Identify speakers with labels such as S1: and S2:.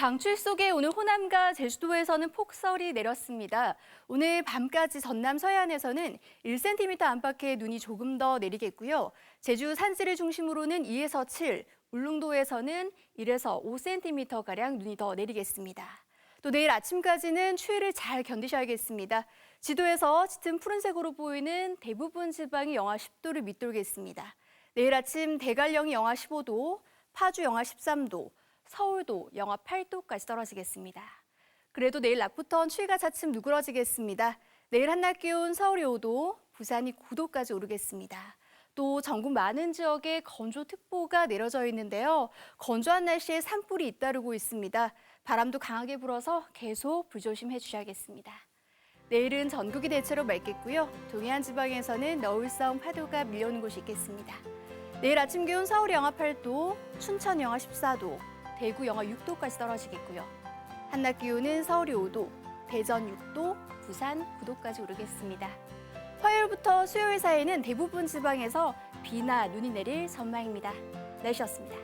S1: 강추위 속에 오늘 호남과 제주도에서는 폭설이 내렸습니다. 오늘 밤까지 전남 서해안에서는 1cm 안팎의 눈이 조금 더 내리겠고요. 제주 산지를 중심으로는 2에서 7, 울릉도에서는 1에서 5cm가량 눈이 더 내리겠습니다. 또 내일 아침까지는 추위를 잘 견디셔야겠습니다. 지도에서 짙은 푸른색으로 보이는 대부분 지방이 영하 10도를 밑돌겠습니다. 내일 아침 대관령이 영하 15도, 파주 영하 13도, 서울도 영하 8도까지 떨어지겠습니다. 그래도 내일 낮부터는 추위가 차츰 누그러지겠습니다. 내일 한낮 기온 서울이 5도, 부산이 9도까지 오르겠습니다. 또 전국 많은 지역에 건조특보가 내려져 있는데요. 건조한 날씨에 산불이 잇따르고 있습니다. 바람도 강하게 불어서 계속 불조심해 주셔야겠습니다. 내일은 전국이 대체로 맑겠고요. 동해안 지방에서는 너울성 파도가 밀려오는 곳이 있겠습니다. 내일 아침 기온 서울 영하 8도, 춘천 영하 14도, 대구 영하 6도까지 떨어지겠고요. 한낮 기온은 서울이 5도, 대전 6도, 부산 9도까지 오르겠습니다. 화요일부터 수요일 사이는 대부분 지방에서 비나 눈이 내릴 전망입니다. 날씨였습니다.